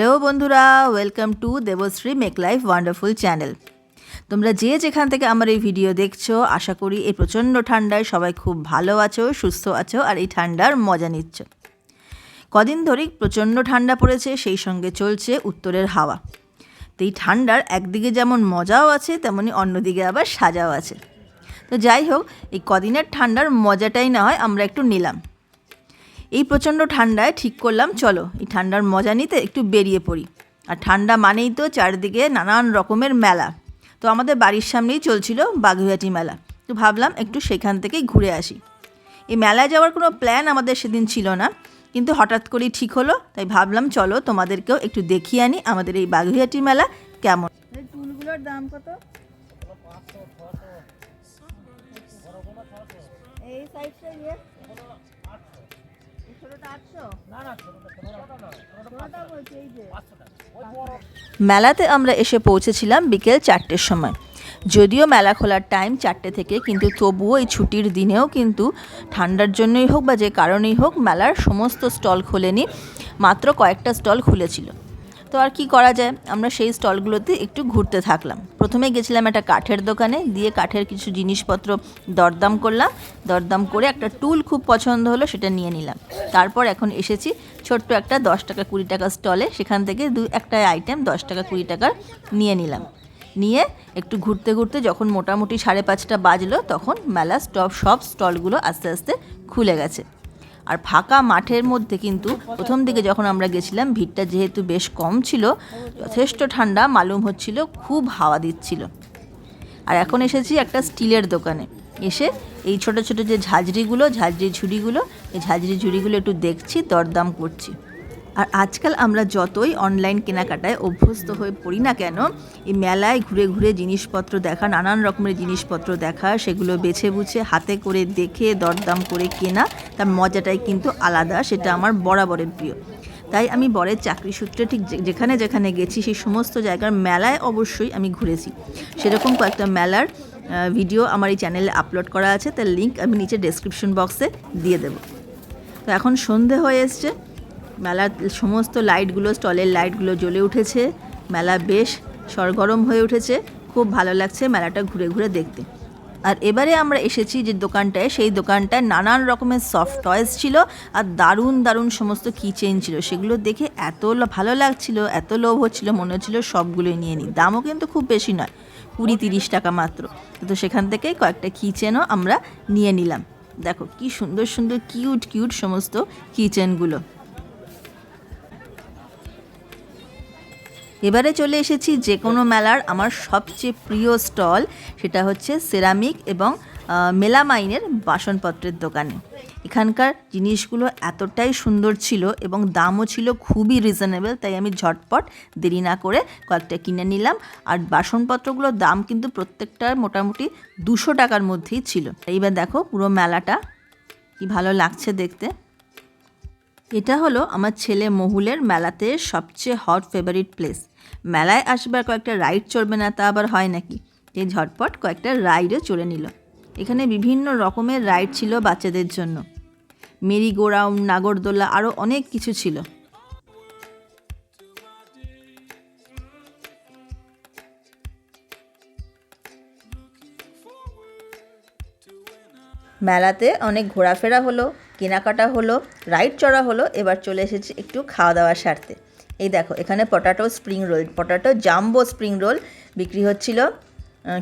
Hello বন্ধুরা welcome to Debashree make life wonderful channel তোমরা যে যেখান থেকে আমার এই ভিডিও দেখছ, আশা করি এই প্রচণ্ড ঠান্ডায় সবাই খুব ভালো আছো, সুস্থ আছো আর এই ঠান্ডার মজা নিচ্ছ। কদিন ধরেই প্রচণ্ড ঠান্ডা পড়েছে, সেই সঙ্গে চলছে উত্তরের হাওয়া। তো এই ঠান্ডার একদিকে যেমন মজাও আছে, তেমনি অন্যদিকে আবার সাজাও আছে। তো যাই হোক, এই কদিনের ঠান্ডার মজাটাই না হয় আমরা একটু নিলাম। এই প্রচণ্ড ঠান্ডায় ঠিক করলাম, চলো। এই ঠান্ডার মজা নিতে একটু বেরিয়ে পড়ি। আর ঠান্ডা মানেই তো চারিদিকে নানান রকমের মেলা। তো আমাদের বাড়ির সামনেই চলছিল বাগুইহাটি মেলা। তো ভাবলাম একটু সেখান থেকেই ঘুরে আসি। এই মেলায় যাওয়ার কোনো প্ল্যান আমাদের সেদিন ছিল না। কিন্তু হঠাৎ করেই ঠিক হলো, তাই ভাবলাম চলো তোমাদেরকেও একটু দেখিয়ে আনি আমাদের এই বাগুইহাটি মেলা কেমন। চুলগুলোর দাম কত? এই সাইজটা ইয়ে মেলাতে আমরা এসে পৌঁছেছিলাম বিকেল চারটের সময়। যদিও মেলা খোলার টাইম চারটে থেকে, কিন্তু তবুও এই ছুটির দিনেও কিন্তু ঠান্ডার জন্যই হোক বা যে কারণেই হোক, মেলার সমস্ত স্টল খোলেনি। মাত্র কয়েকটা স্টল খুলেছিল। তো আর কি করা যায়? আমরা সেই স্টলগুলোতে একটু ঘুরতে থাকলাম। প্রথমে গেছিলাম একটা কাঠের দোকানে, দিয়ে কাঠের কিছু জিনিসপত্র দরদাম করলাম। দরদাম করে একটা টুল খুব পছন্দ হলো, সেটা নিয়ে নিলাম। তারপর এখন এসেছি ছোট্ট একটা দশ টাকা কুড়ি টাকা স্টলে। সেখান থেকে দু একটা আইটেম দশ টাকা কুড়ি টাকার নিয়ে নিলাম। নিয়ে একটু ঘুরতে ঘুরতে যখন মোটামুটি সাড়ে পাঁচটা বাজলো, তখন মেলা স্টপ সব স্টলগুলো আস্তে আস্তে খুলে গেছে। আর ফাঁকা মাঠের মধ্যে কিন্তু প্রথম দিকে যখন আমরা গেছিলাম, ভিড়টা যেহেতু বেশ কম ছিল, যথেষ্ট ঠান্ডা, মালুম হচ্ছিল, খুব হাওয়া দিচ্ছিল। আর এখন এসেছি একটা স্টিলের দোকানে। এসে এই ছোট ছোট যে ঝাঁঝরিগুলো, ঝাঁঝরি ঝুড়িগুলো, এই ঝাঁঝরি ঝুড়িগুলো একটু দেখছি, দরদাম করছি। আর আজকাল আমরা যতই অনলাইন কেনাকাটায় অভ্যস্ত হয়ে পড়ি না কেন, এই মেলায় ঘুরে ঘুরে জিনিসপত্র দেখা, নানান রকমের জিনিসপত্র দেখা, সেগুলো বেছে বুছে, হাতে করে দেখে, দরদাম করে কেনা, তার মজাটাই কিন্তু আলাদা, সেটা আমার বরাবরের প্রিয়। তাই আমি বরের চাকরি সূত্রে ঠিক যেখানে যেখানে গেছি, সেই সমস্ত জায়গার মেলায় অবশ্যই আমি ঘুরেছি। সেরকম কয়েকটা মেলার ভিডিও আমার এই চ্যানেলে আপলোড করা আছে, তার লিঙ্ক আমি নিচে ডেসক্রিপশন বক্সে দিয়ে দেবো। তো এখন সন্ধে হয়ে এসছে। মেলার সমস্ত লাইটগুলো, স্টলের লাইটগুলো জ্বলে উঠেছে। মেলা বেশ সরগরম হয়ে উঠেছে। খুব ভালো লাগছে মেলাটা ঘুরে ঘুরে দেখতে। আর এবারে আমরা এসেছি যে দোকানটায়, সেই দোকানটায় নানান রকমের সফট টয়েস ছিল আর দারুণ দারুণ সমস্ত কিচেন ছিল। সেগুলো দেখে এত ভালো লাগছিল, এত লোভ হচ্ছিল, মনে হচ্ছিল সবগুলোই নিয়ে নিই। দামও কিন্তু খুব বেশি নয়, কুড়ি তিরিশ টাকা মাত্র। তো সেখান থেকে কয়েকটা কিচেনও আমরা নিয়ে নিলাম। দেখো কি সুন্দর সুন্দর কিউট কিউট সমস্ত কিচেনগুলো এবারে চলে এসেছি যে কোনো মেলার আমার সবচেয়ে প্রিয় স্টল, সেটা হচ্ছে সেরামিক এবং মেলামাইনের বাসনপত্রের দোকানে। এখানকার জিনিসগুলো এতটাই সুন্দর ছিল এবং দামও ছিল খুবই রিজনেবল তাই আমি ঝটপট দেরি না করে কয়েকটা কিনে নিলাম। আর বাসনপত্রগুলোর দাম কিন্তু প্রত্যেকটার মোটামুটি দুশো টাকার মধ্যেই ছিল। এইবার দেখো পুরো মেলাটা কি ভালো লাগছে দেখতে। এটা হলো আমার ছেলে মহুলের মেলাতে সবচেয়ে হট ফেভারিট প্লেস মেলায় আসবার কয়েকটা রাইড চড়বে না, তা আবার হয় নাকি? এই ঝটপট কয়েকটা রাইডও চড়ে নিল। এখানে বিভিন্ন রকমের রাইড ছিল বাচ্চাদের জন্য। মেরি গোরাউন্ড নাগরদোলা আরও অনেক কিছু ছিল। মেলাতে অনেক ঘোরাফেরা হলো, কেনাকাটা হলো, রাইড চড়া হলো, এবার চলে এসেছি একটু খাওয়া দাওয়ার স্বার্থে এই দেখো, এখানে potato spring roll potato jumbo spring roll বিক্রি হচ্ছিল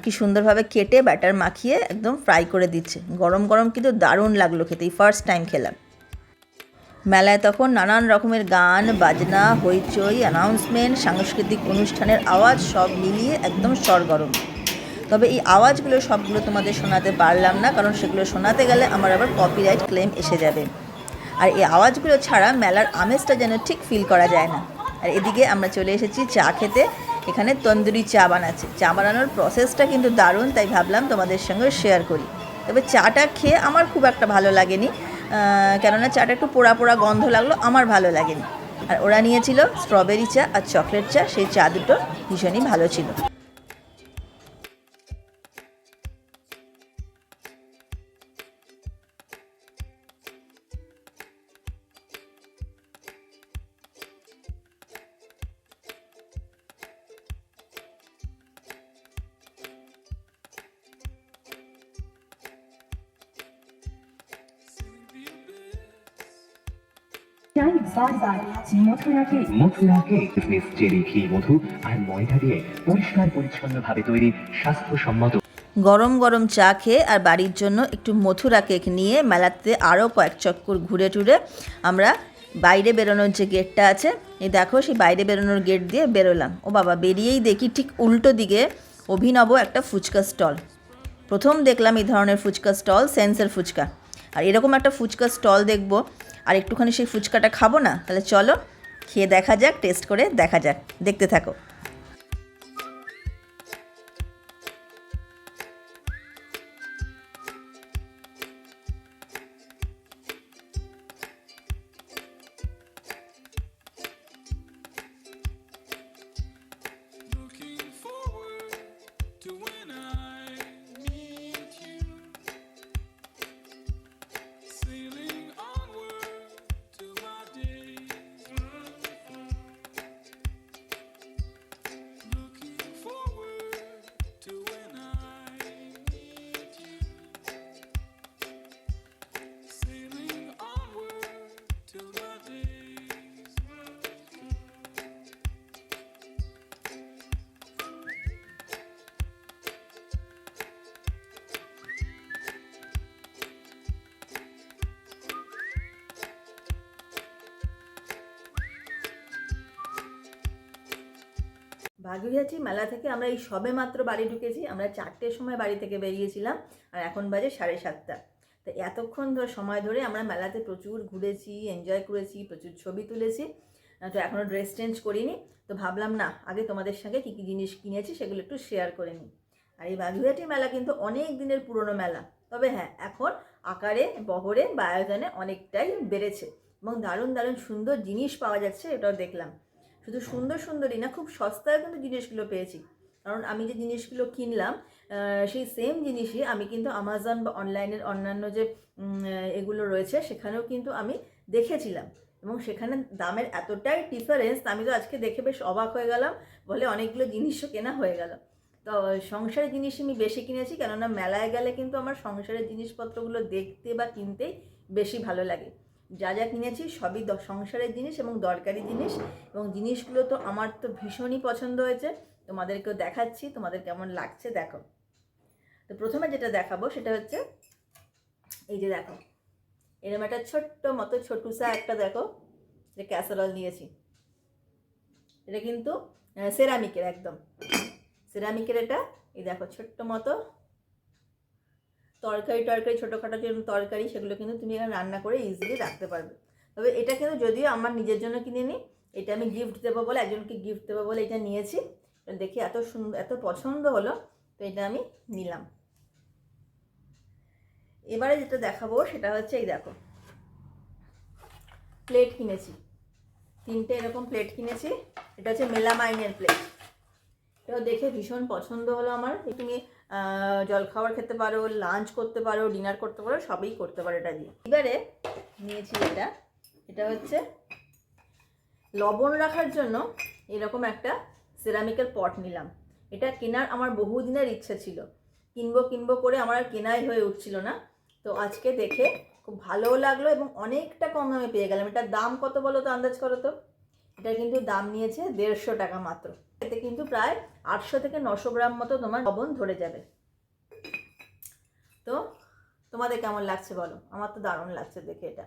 কি সুন্দরভাবে কেটে ব্যাটার মাখিয়ে একদম ফ্রাই করে দিচ্ছে। গরম গরম কিন্তু দারুণ লাগল খেতে, এই ফার্স্ট টাইম খেলাম। মেলায় তখন নানান রকমের গান, বাজনা, হইচই অ্যানাউন্সমেন্ট সাংস্কৃতিক অনুষ্ঠানের আওয়াজ সব মিলিয়ে একদম সরগরম। তবে এই আওয়াজগুলো সবগুলো তোমাদের শোনাতে পারলাম না, কারণ সেগুলো শোনাতে গেলে আমার আবার কপিরাইট ক্লেম এসে যাবে। আর এই আওয়াজগুলো ছাড়া মেলার আমেজটা যেন ঠিক ফিল করা যায় না। আর এদিকে আমরা চলে এসেছি চা খেতে। এখানে তন্দুরি চা বানাচ্ছে। চা বানানোর প্রসেসটা কিন্তু দারুণ, তাই ভাবলাম তোমাদের সঙ্গে শেয়ার করি। তবে চাটা খেয়ে আমার খুব একটা ভালো লাগেনি। কেননা চাটা একটু পোড়া পোড়া গন্ধ লাগল, আমার ভালো লাগেনি। আর ওরা নিয়েছিল স্ট্রবেরি চা আর চকলেট চা, সেই চা দুটো ভীষণই ভালো ছিল। বার বার মথুরা কেক মথুরা কেক কিসমিস চেরি ঘি মধু আর ময়দা দিয়ে পরিষ্কার পরিচ্ছন্নভাবে তৈরি স্বাস্থ্যসম্মত। গরম গরম চা খেয়ে আর বাড়ির জন্য একটু মথুরা কেক নিয়ে মেলাতে আরও কয়েক চক্কর ঘুরে টুরে আমরা বাইরে বেরোনোর যে গেটটা আছে এই দেখো সেই বাইরে বেরোনোর গেট দিয়ে বেরোলাম। ও বাবা বেরিয়েই দেখি ঠিক উল্টো দিকে অভিনব একটা ফুচকা স্টল। প্রথম দেখলাম এই ধরনের ফুচকা স্টল সেন্সের ফুচকা। আর এরকম একটা ফুচকা স্টল দেখব আর একটুখানি সেই ফুচকাটা খাব না, তাহলে চলো, খেয়ে দেখা যাক টেস্ট করে দেখা যাক, দেখতে থাকো। ভাগীরথী মেলা থেকে আমরা এই সবে মাত্র বাড়ি ঢুকেছি। আমরা চারটের সময় বাড়ি থেকে বেরিয়েছিলাম আর এখন বাজে সাড়ে সাতটা। তো এতক্ষণ ধরে সময় ধরে আমরা মেলাতে প্রচুর ঘুরেছি এনজয় করেছি, প্রচুর ছবি তুলেছি। তো এখনও ড্রেস চেঞ্জ করিনি। তো ভাবলাম, না, আগে তোমাদের সঙ্গে কী কী জিনিস কিনেছি সেগুলো একটু শেয়ার করে নিই। আর এই বাগুইহাটি মেলা কিন্তু অনেক দিনের পুরনো মেলা। তবে হ্যাঁ এখন আকারে, বহরে বা আয়োজনে অনেকটাই বেড়েছে এবং দারুণ দারুণ সুন্দর জিনিস পাওয়া যাচ্ছে, এটাও দেখলাম। শুধু সুন্দর সুন্দরই না, খুব সস্তায় কিন্তু জিনিসগুলো পেয়েছি। কারণ আমি যে জিনিসগুলো কিনলাম সেই সেম জিনিসই আমি কিন্তু আমাজন বা অনলাইনের অন্যান্য যে এগুলো রয়েছে, সেখানেও কিন্তু আমি দেখেছিলাম। এবং সেখানে দামের এতটাই ডিফারেন্স আমি তো আজকে দেখে বেশ অবাক হয়ে গেলাম, বলে অনেকগুলো জিনিসও কেনা হয়ে গেল। তো সংসারের জিনিস আমি বেশি কিনেছি, কেননা মেলায় গেলে কিন্তু আমার সংসারের জিনিসপত্রগুলো দেখতে বা কিনতেই বেশি ভালো লাগে। যা যা কিনেছি সবই সংসারের জিনিস এবং দরকারি জিনিস। এবং জিনিসগুলো তো আমার তো ভীষণই পছন্দ হয়েছে। তোমাদেরকেও দেখাচ্ছি, তোমাদের কেমন লাগছে দেখো। তো প্রথমে যেটা দেখাবো সেটা হচ্ছে, এই যে দেখো এরকম একটা ছোট্ট মতো ছোটুসা একটা দেখো, যে ক্যাসারল নিয়েছি। এটা কিন্তু সেরামিকের একদম। সেরামিকের এটা এই দেখো, ছোট্ট মতো তরকারি টরকারি ছোটোখাটো যে তরকারি সেগুলো কিন্তু তুমি এখানে রান্না করে ইজিলি রাখতে পারবে। তবে এটা কিন্তু যদিও আমার নিজের জন্য কিনে নিই এটা আমি গিফট দেবো বলে, একজনকে গিফট দেবো বলে এটা নিয়েছি। এটা দেখে এত সুন্দর এত পছন্দ হলো, তো এটা আমি নিলাম। এবারে যেটা দেখাবো সেটা হচ্ছে এই দেখো। প্লেট কিনেছি। তিনটে এরকম প্লেট কিনেছি, এটা হচ্ছে মেলামাইনের প্লেট এটাও দেখে ভীষণ পছন্দ হলো আমার। তুমি জলখাবার খেতে পারো লাঞ্চ করতে পারো ডিনার করতে পারো, সবই করতে পারো এটা দিয়ে। এবারে নিয়েছি এটা। এটা হচ্ছে লবণ রাখার জন্য এরকম একটা সিরামিকের পট নিলাম। এটা কেনার আমার বহুদিনের ইচ্ছে ছিল। কিনবো কিনবো করে আমার আর কেনাই হয়ে উঠছিল না। তো আজকে দেখে খুব ভালোও লাগল এবং অনেকটা কম দামে পেয়ে গেলাম। এটার দাম কত বলো তো আন্দাজ করো তো? এটা কিন্তু দাম নিয়েছে দেড়শো টাকা মাত্র। এতে কিন্তু প্রায় আটশো থেকে নশো গ্রাম মতো তোমার লবণ ধরে যাবে। তো তোমাদের কেমন লাগছে বলো? আমার তো দারুণ লাগছে দেখে এটা।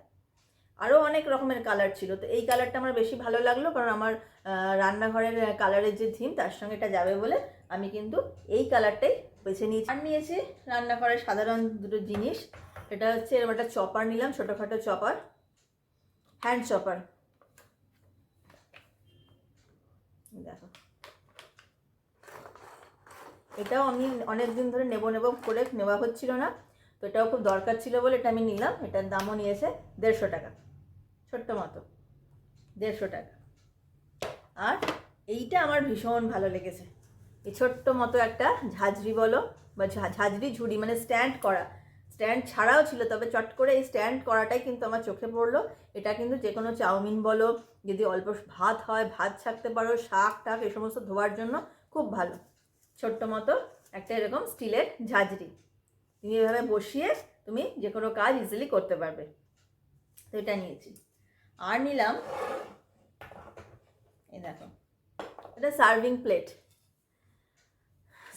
আরও অনেক রকমের কালার ছিল। তো এই কালারটা আমার বেশি ভালো লাগল কারণ আমার রান্নাঘরের কালারের যে থিম তার সঙ্গে এটা যাবে বলে আমি কিন্তু এই কালারটাই বেছে নিয়েছি। আর নিয়েছি রান্নাঘরের সাধারণ দুটো জিনিস। এটা হচ্ছে এরকম একটা চপার নিলাম, ছোটোখাটো চপার হ্যান্ড চপার দেখো। এটাও আমি অনেক দিন ধরে নেব নেব করে নেওয়া হচ্ছিল না, তো এটাও খুব দরকার ছিল বলে এটা আমি নিলাম। এটার দামও নিয়েছে দেড়শো টাকা, ছোট্ট মতো, দেড়শো টাকা। আর এইটা আমার ভীষণ ভালো লেগেছে। এই ছোট্ট মতো একটা ঝাঁঝরি বলো বা ঝাঁঝরি ঝুড়ি মানে স্ট্যান্ড করা। স্ট্যান্ড ছাড়াও ছিল, তবে চট করে এই স্ট্যান্ড করাটাই কিন্তু আমার চোখে পড়ল। এটা কিন্তু যে কোনো চাউমিন বলো, যদি অল্প ভাত হয়, ভাত ছাকতে পারো শাক টাক এ সমস্ত ধোয়ার জন্য খুব ভালো। ছোট্ট মতো একটা এরকম স্টিলের ঝাঁঝরি। তুমি এভাবে বসিয়ে তুমি যে কোনো কাজ ইজিলি করতে পারবে। তো এটা নিয়েছি। আর নিলাম, এই দেখো, এটা সার্ভিং প্লেট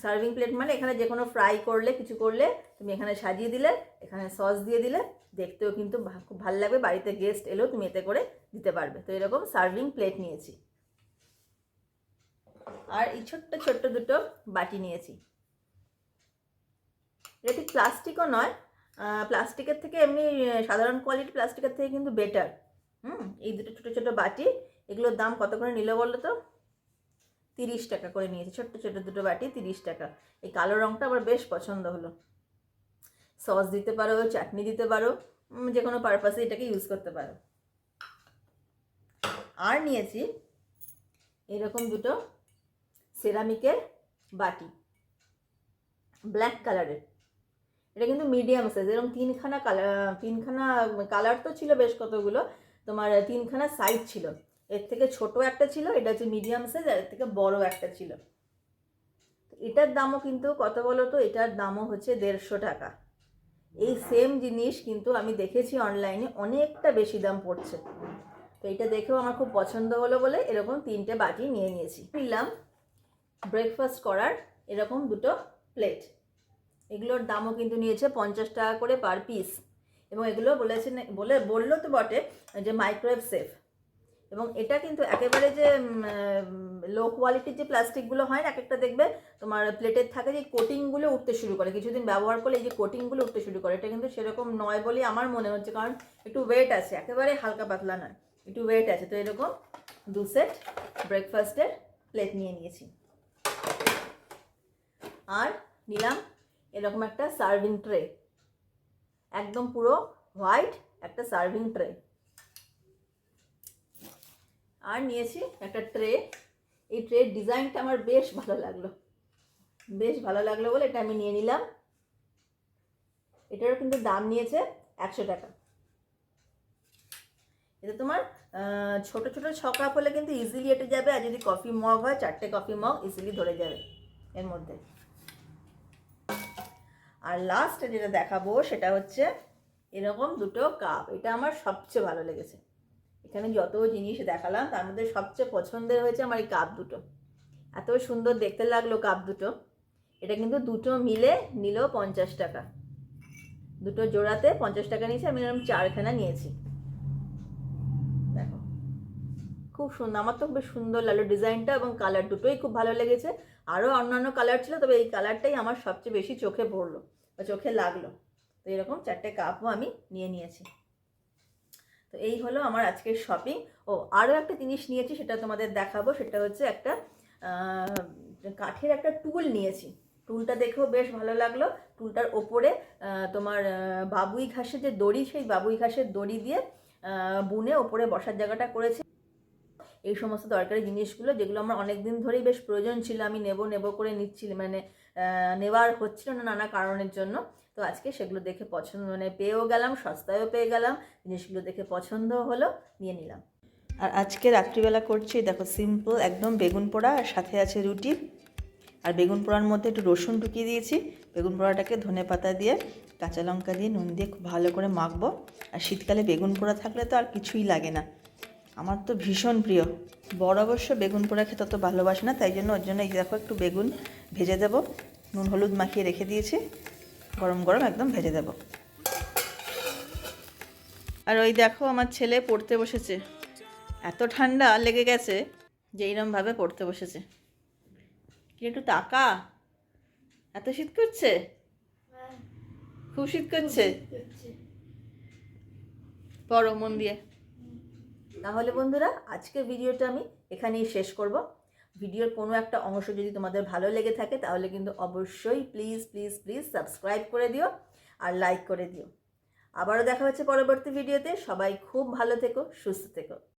সার্ভিং প্লেট মানে এখানে যে কোনো ফ্রাই করলে, কিছু করলে, তুমি এখানে সাজিয়ে দিলে, এখানে সস দিয়ে দিলে, দেখতেও কিন্তু খুব ভালো লাগবে, বাড়িতে গেস্ট এলেও তুমি এতে করে দিতে পারবে। তো এরকম সার্ভিং প্লেট নিয়েছি। আর এই ছোট্ট ছোট্ট দুটো বাটি নিয়েছি। এটা ঠিক প্লাস্টিকও নয় প্লাস্টিকের থেকে এমনি সাধারণ কোয়ালিটি প্লাস্টিকের থেকে কিন্তু বেটার হুম, এই দুটো ছোটো ছোটো বাটি, এগুলোর দাম কত করে নিল বলো তো? তিরিশ টাকা করে নিয়েছি, ছোট্ট ছোট্ট দুটো বাটি তিরিশ টাকা। এই কালো রঙটা আমার বেশ পছন্দ হলো। সস দিতে পারো, চাটনি দিতে পারো যে কোনো পারপাসে এটাকে ইউজ করতে পারো। আর নিয়েছি এরকম দুটো সেরামিকের বাটি। ব্ল্যাক কালারের এটা কিন্তু মিডিয়াম সাইজ এরকম তিনখানা কালার তিনখানা কালার তো ছিল বেশ কতগুলো, তোমার তিনখানা সাইজ ছিল। এর থেকে ছোট একটা ছিল, এটা হচ্ছে মিডিয়াম সাইজ আর এর থেকে বড় একটা ছিল। এটার দামও কিন্তু কত বলো তো? এটার দামও হচ্ছে দেড়শো টাকা। এই সেম জিনিস কিন্তু আমি দেখেছি অনলাইনে অনেকটা বেশি দাম পড়ছে। তো এটা দেখেও আমার খুব পছন্দ হলো বলে এরকম তিনটে বাটি নিয়ে নিয়েছি। নিলাম ব্রেকফাস্ট করার এরকম দুটো প্লেট এগুলোর দামও কিন্তু নিয়েছে পঞ্চাশ টাকা করে পার পিস এবং এগুলো বলেছে বলে বলল তো বটে যে মাইক্রোওয়েভ সেফ এবং এটা কিন্তু একেবারে যে লো কোয়ালিটির যে প্লাস্টিকগুলো হয় না, এক একটা দেখবে তোমার প্লেটের থাকে যে কোটিংগুলো উঠতে শুরু করে। কিছুদিন ব্যবহার করলে এই যে কোটিংগুলো উঠতে শুরু করে, এটা কিন্তু সেরকম নয় বলেই আমার মনে হচ্ছে, কারণ একটু ওয়েট আছে, একেবারে হালকা পাতলা নয়, একটু ওয়েট আছে। তো এরকম দু সেট ব্রেকফাস্টের প্লেট নিয়ে নিয়েছি। আর নিলাম এরকম একটা সার্ভিং ট্রে একদম পুরো হোয়াইট একটা সার্ভিং ট্রে আর নিয়েছি একটা ট্রে এই ট্রের ডিজাইনটা আমার বেশ ভালো লাগল। বেশ ভালো লাগল বলে এটা আমি নিয়ে নিলাম। এটারও কিন্তু দাম নিয়েছে একশো টাকা। এটা তোমার ছোট ছোট ছ কাপ হলে কিন্তু ইজিলি এটা যাবে আর যদি কফি মগ হয়, চারটে কফি মগ ইজিলি ধরে যাবে এর মধ্যে। আর লাস্টে যেটা দেখাবো সেটা হচ্ছে এরকম দুটো কাপ এটা আমার সবচেয়ে ভালো লেগেছে। এখানে যত জিনিস দেখালাম, তার মধ্যে সবচেয়ে পছন্দের হয়েছে আমার এই কাপ দুটো। এত সুন্দর দেখতে লাগল কাপ দুটো। এটা কিন্তু দুটো মিলে নিল পঞ্চাশ টাকা। দুটো জোড়াতে পঞ্চাশ টাকা নিয়েছি, আমি এরকম চারখানা নিয়েছি। দেখো, খুব সুন্দর, আমার তো বেশ সুন্দর লাগল ডিজাইনটা এবং কালার দুটোই খুব ভালো লেগেছে। আরও অন্যান্য কালার ছিল, তবে এই কালারটাই আমার সবচেয়ে বেশি চোখে পড়ল। বা চোখে লাগল। তো এরকম চারটে কাপও আমি নিয়ে নিয়েছি। তো এই হলো আমার আজকের শপিং ও, আরও একটা জিনিস নিয়েছি, সেটা তোমাদের দেখাবো। সেটা হচ্ছে একটা কাঠের একটা টুল নিয়েছি। টুলটা দেখেও বেশ ভালো লাগল। টুলটার ওপরে তোমার বাবুই ঘাসের যে দড়ি, সেই বাবুই ঘাসের দড়ি দিয়ে বুনে ওপরে বসার জায়গাটা করেছি। এই সমস্ত দরকারি জিনিসগুলো, যেগুলো আমার অনেক দিন ধরেই বেশ প্রয়োজন ছিল, আমি নেব নেব করে নিচ্ছিল মানে নেওয়ার হচ্ছিল না নানা কারণের জন্য। তো আজকে সেগুলো দেখে পছন্দ মানে পেয়েও গেলাম, সস্তায়ও পেয়ে গেলাম, জিনিসগুলো দেখে পছন্দ হলো, নিয়ে নিলাম। আর আজকে রাত্রিবেলা করছি, দেখো সিম্পল একদম বেগুন পোড়া, আর সাথে আছে রুটি। আর বেগুন পোড়ার মধ্যে একটু রসুন ঢুকিয়ে দিয়েছি। বেগুন পোড়াটাকে ধনে পাতা দিয়ে, কাঁচা লঙ্কা দিয়ে, নুন দিয়ে খুব ভালো করে মাখবো। আর শীতকালে বেগুন পোড়া থাকলে তো আর কিছুই লাগে না। আমার তো ভীষণ প্রিয়। বড় অবশ্য বেগুন পোড়া খেতে অত ভালোবাসে না তাই জন্য ওর জন্য এই দেখো একটু বেগুন ভেজে দেবো। নুন হলুদ মাখিয়ে রেখে দিয়েছি। গরম গরম একদম ভেজে দেবো। আর ওই দেখো আমার ছেলে পড়তে বসেছে। এত ঠান্ডা লেগে গেছে যে এইরমভাবে পড়তে বসেছে। কি একটু তাকা এত শীত করছে? খুব শীত করছে। পড়ো মন দিয়ে। তাহলে বন্ধুরা, আজকের ভিডিওটা আমি এখানেই শেষ করব। ভিডিওর কোনো একটা অংশ যদি তোমাদের ভালো লেগে থাকে, তাহলে কিন্তু অবশ্যই প্লিজ প্লিজ প্লিজ সাবস্ক্রাইব করে দিও আর লাইক করে দিও। আবারও দেখা হচ্ছে পরবর্তী ভিডিওতে। সবাই খুব ভালো থেকো, সুস্থ থেকো।